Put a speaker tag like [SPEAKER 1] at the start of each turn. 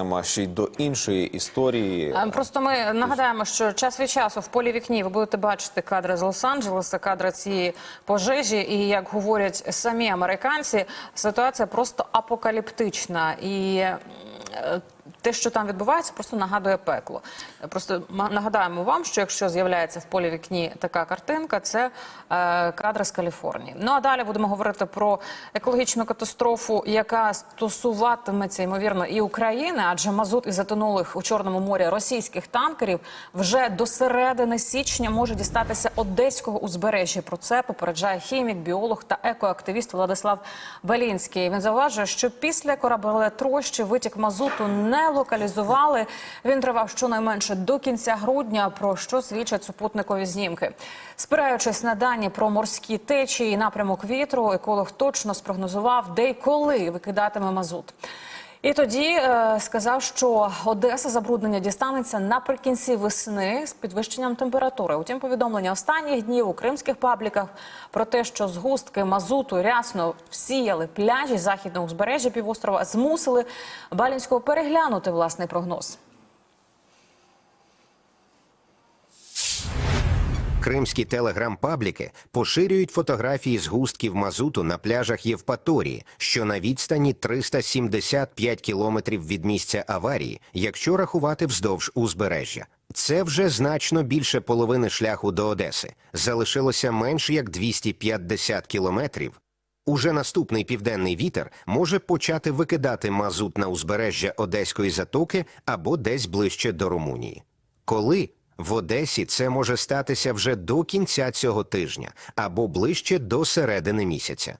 [SPEAKER 1] А ще й до іншої історії.
[SPEAKER 2] Е, Просто ми нагадаємо, що час від часу в полі вікні ви будете бачити кадри з Лос-Анджелеса, кадри цієї пожежі. І як говорять самі американці, ситуація просто апокаліптична. І те, що там відбувається, просто нагадує пекло. Просто нагадаємо вам, що якщо з'являється в полі вікні така картинка, це е, кадри з Каліфорнії. Ну а далі будемо говорити про екологічну катастрофу, яка стосуватиметься ймовірно і України, адже мазут із затонулих у Чорному морі російських танкерів вже до середини січня може дістатися одеського узбережжя. Про це попереджає хімік, біолог та екоактивіст Владислав Белінський. Він зауважує, що після корабелетрощі витік мазуту не локалізували. Він тривав щонайменше до кінця грудня, про що свідчать супутникові знімки. Спираючись на дані про морські течії і напрямок вітру, еколог точно спрогнозував, де й коли викидатиме мазут. І тоді е, сказав, що Одеса забруднення дістанеться наприкінці весни з підвищенням температури. Утім, повідомлення останніх днів у кримських пабліках про те, що згустки мазуту рясно всіяли пляжі західного узбережжя півострова, змусили Балінського переглянути власний прогноз.
[SPEAKER 3] Кримські телеграм-пабліки поширюють фотографії згустків мазуту на пляжах Євпаторії, що на відстані 375 кілометрів від місця аварії, якщо рахувати вздовж узбережжя. Це вже значно більше половини шляху до Одеси. Залишилося менш як 250 кілометрів. Уже наступний південний вітер може почати викидати мазут на узбережжя Одеської затоки або десь ближче до Румунії. Коли в Одесі це може статися вже до кінця цього тижня або ближче до середини місяця.